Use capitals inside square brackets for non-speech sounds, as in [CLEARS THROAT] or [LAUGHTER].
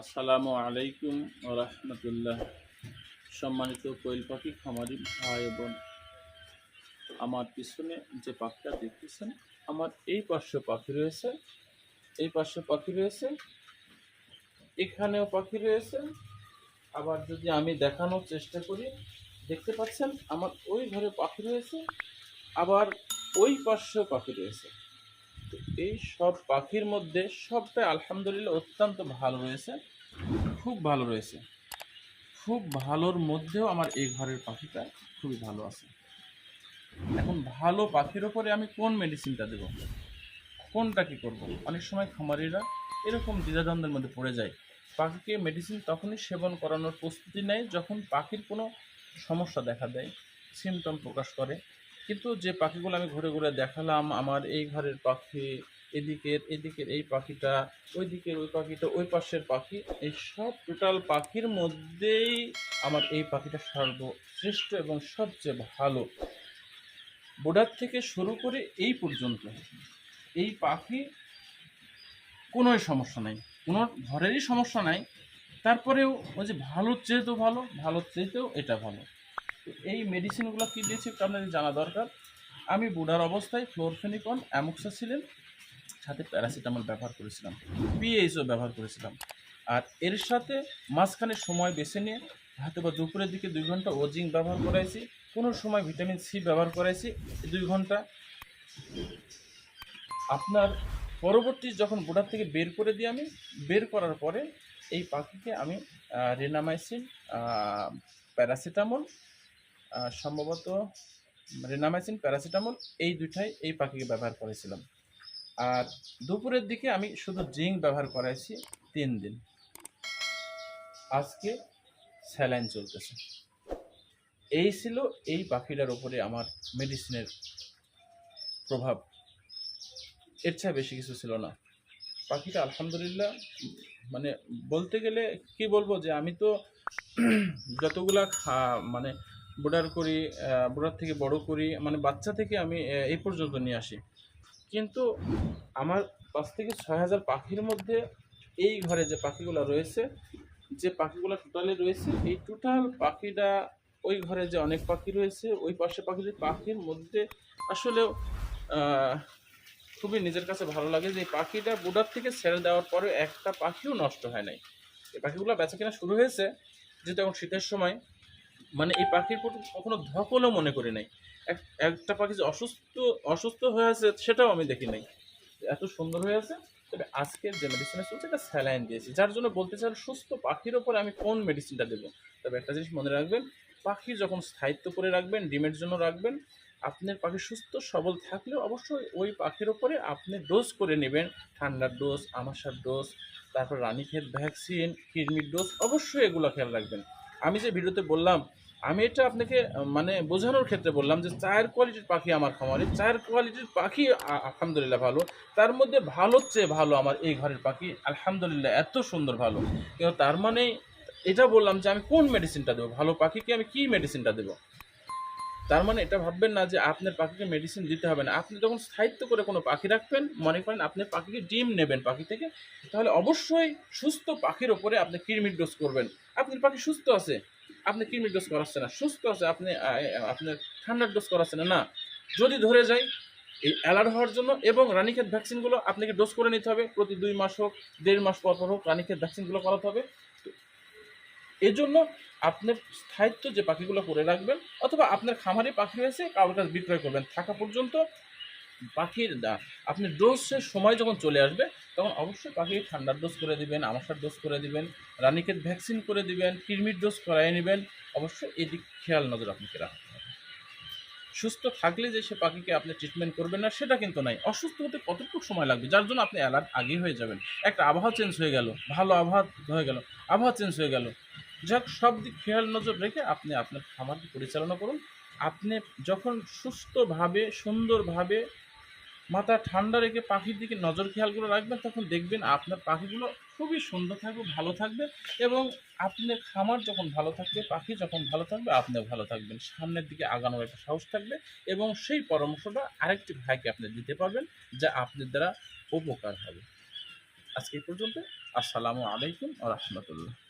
আসসালামু আলাইকুম রহমতুল্লাহ। সম্মানিত কোয়েল পাখি, খামারি ভাই বোন, আমার পিছনে যে পাখিটা দেখতেছেন, আমার এই পার্শ্ব পাখি রয়েছে, এই পার্শ্ব পাখি রয়েছে, এখানেও পাখি রয়েছে। আবার যদি আমি দেখানোর চেষ্টা করি, দেখতে পাচ্ছেন আমার ওই ঘরে পাখি রয়েছে, আবার ওই পার্শ্ব পাখি রয়েছে। তো এই সব পাখির মধ্যে সবটাই আলহামদুলিল্লাহ অত্যন্ত ভালো রয়েছে। খুব ভালো রয়েছে। খুব ভালোর মধ্যেও আমার এই ঘরের পাখিটা খুবই ভালো আছে। এখন ভালো পাখির ওপরে আমি কোন মেডিসিনটা দেব? কোনটা কি করব? অনেক সময় খামারিরা এরকম দ্বিধাদ্বন্দ্বের মধ্যে পড়ে যায়। পাখিকে মেডিসিন তখনই সেবন করানোর প্রস্তুতি নেয় যখন পাখির কোনো সমস্যা দেখা দেয় সিমটম প্রকাশ করে। কিন্তু যে পাখিগুলো আমি ঘুরে ঘুরে দেখালাম, আমার এই ঘরের পাখি, এদিকের এদিকের এই পাখিটা ওই দিকের ওই পাখিটা, ওই পাশের পাখি, এই সব টোটাল পাখির মধ্যেই আমার এই পাখিটা সর্বশ্রেষ্ঠ এবং সবচেয়ে ভালো। বোর্ডার থেকে শুরু করে এই পর্যন্ত। এই পাখি কোনোই সমস্যা নাই। কোনো ঘরেরই সমস্যা নাই। তারপরেও ওই যে ভালোর চেয়েতেও ভালো, ভালোর চেয়েতেও এটা ভালো। তো এই মেডিসিনগুলো কী দিয়েছি একটু আপনাদের জানা দরকার। আমি বুড়ার অবস্থায় ফ্লোরফেনিকন অ্যামোক্সাসিলিন, সাথে প্যারাসিটামল ব্যবহার করেছিলাম, পিএইচও ব্যবহার করেছিলাম। আর এর সাথে মাঝখানে সময় বেছে নিয়ে হাতে বা দুপুরের দিকে দুই ঘণ্টা ওজিং ব্যবহার করাইছি, কোনো সময় ভিটামিন সি ব্যবহার করাইছি, দুই ঘণ্টা। আপনার পরবর্তী যখন বুড়ার থেকে বের করে দিই আমি, বের করার পরে এই পাখিকে আমি রেনামাইসিন প্যারাসিটামল সম্ভবত রেনামাইসিন, প্যারাসিটামল, এই দুইটাই এই পাখিকে ব্যবহার করেছিলাম। আর দুপুরের দিকে আমি শুধু জিঙ্ক ব্যবহার করাইছি তিন দিন। আজকে স্যালাইন চলতেছে। এই ছিল এই পাখিটার ওপরে আমার মেডিসিনের প্রভাব। এর চেয়ে বেশি কিছু ছিল না। পাখিটা আলহামদুলিল্লাহ মানে বলতে গেলে কি বলব যে আমি তো [CLEARS THROAT] যতগুলা খা- মানে বোর্ডার করি বোর্ডার থেকে বড় করি মানে বাচ্চা থেকে আমি এই পর্যন্ত নিয়ে আসি। কিন্তু আমার পাঁচ থেকে ছয় হাজার পাখির মধ্যে এই ঘরে যে পাখিগুলো রয়েছে, যে পাখিগুলো টোটালি রয়েছে, এই টোটাল পাখিটা ওই ঘরে যে অনেক পাখি রয়েছে, ওই পাশে পাখি পাখির মধ্যে আসলেও খুবই নিজের কাছে ভালো লাগে যে পাখিটা বোর্ডার থেকে ছেড়ে দেওয়ার পরে একটা পাখিও নষ্ট হয় নাই। এই পাখিগুলো বেচা কেনা শুরু হয়েছে, যেহেতু এখন শীতের সময় মানে এই পাখির প্রতি কখনো ধকলও মনে করি নাই। এক, একটা পাখি যে অসুস্থ অসুস্থ হয়ে আছে সেটাও আমি দেখি নাই। এত সুন্দর হয়ে আছে, তবে আজকের যে মেডিসিন চলছে এটা স্যালাইন দিয়েছি। যার জন্য বলতে চাই সুস্থ পাখির ওপরে আমি কোন মেডিসিনটা দেবো? তবে একটা জিনিস মনে রাখবেন, পাখি যখন স্থায়িত্ব করে রাখবেন, ডিমের জন্য রাখবেন, আপনার পাখি সুস্থ, সবল থাকলেও অবশ্যই ওই পাখির ওপরে আপনি ডোজ করে নেবেন। ঠান্ডার ডোজ আমাশার ডোজ তারপর রানীক্ষেত ভ্যাকসিন কৃমির ডোজ অবশ্যই এগুলো খেয়াল রাখবেন। আমি যে ভিডিওতে বললাম, আমি এটা আপনাকে মানে বোঝানোর ক্ষেত্রে বললাম যে চায়ের কোয়ালিটির পাখি আমার খামারে চায়ের কোয়ালিটির পাখি আলহামদুলিল্লাহ ভালো। তার মধ্যে ভালোর চেয়ে ভালো আমার এই ঘরের পাখি আলহামদুলিল্লাহ এত সুন্দর ভালো। কিন্তু তার মানে এটা বললাম যে আমি কোন মেডিসিনটা দেবো? ভালো পাখিকে আমি কি মেডিসিনটা দেবো? তার মানে এটা ভাববেন না যে আপনার পাখিকে মেডিসিন দিতে হবে না। আপনি যখন স্থায়িত্ব করে কোনো পাখি রাখবেন, মনে করেন আপনি পাখিকে ডিম নেবেন পাখি থেকে, তাহলে অবশ্যই সুস্থ পাখির ওপরে আপনি কৃমির ডোজ করবেন। আপনার পাখি সুস্থ আছে, আপনি কৃমির ডোজ করাচ্ছেন না। সুস্থ আছে, আপনি আপনার ঠান্ডার ডোজ করাচ্ছেন না। যদি ধরে যায় এই অ্যালার্ট হওয়ার জন্য এবং রানীক্ষেত ভ্যাকসিনগুলো আপনাকে ডোজ করে নিতে হবে, প্রতি দুই মাস হোক, দেড় মাস পর পর হোক, রানীক্ষেত ভ্যাকসিনগুলো করাতে হবে। এজন্য আপনার স্থায়িত্ব যে পাখিগুলো করে রাখবেন অথবা আপনার খামারে পাখি রয়েছে কারোর কাছে বিক্রয় করবেন, থাকা পর্যন্ত পাখির আপনি ডোজের সময় যখন চলে আসবে, তখন অবশ্যই পাখিকে ঠান্ডার ডোজ করে দিবেন আমাশার ডোজ করে দিবেন রানীক্ষেত ভ্যাকসিন করে দিবেন, কৃমির ডোজ করাই নেবেন, অবশ্যই এদিক খেয়াল নজর আপনাকে রাখতে হবে। সুস্থ থাকলে যে সে পাখিকে আপনি ট্রিটমেন্ট করবেন না, সেটা কিন্তু নাই অসুস্থ হতে কতটুকু সময় লাগবে? যার জন্য আপনি অ্যালার্ট আগেই হয়ে যাবেন। একটা আবহাওয়া চেঞ্জ হয়ে গেল, ভালো আবহাওয়া হয়ে গেল, আবহাওয়া চেঞ্জ হয়ে গেল। যাক, সব দিক খেয়াল, নজর রেখে আপনি আপনার খামারকে পরিচালনা করুন। আপনি যখন সুস্থভাবে, সুন্দরভাবে মাথা ঠান্ডা রেখে পাখির দিকে নজর খেয়াল করে রাখবেন, তখন দেখবেন আপনার পাখিগুলো খুবই সুন্দর থাকবে, ভালো থাকবে এবং আপনার খামার যখন ভালো থাকবে, পাখি যখন ভালো থাকবে, আপনিও ভালো থাকবেন। সামনের দিকে আগানোর একটা সাহস থাকবে এবং সেই পরামর্শটা আরেকটি ভাইকে আপনি দিতে পারবেন, যা আপনার দ্বারা উপকার হবে। আজকে পর্যন্ত আসসালামু আলাইকুম রহমতুল্লাহ।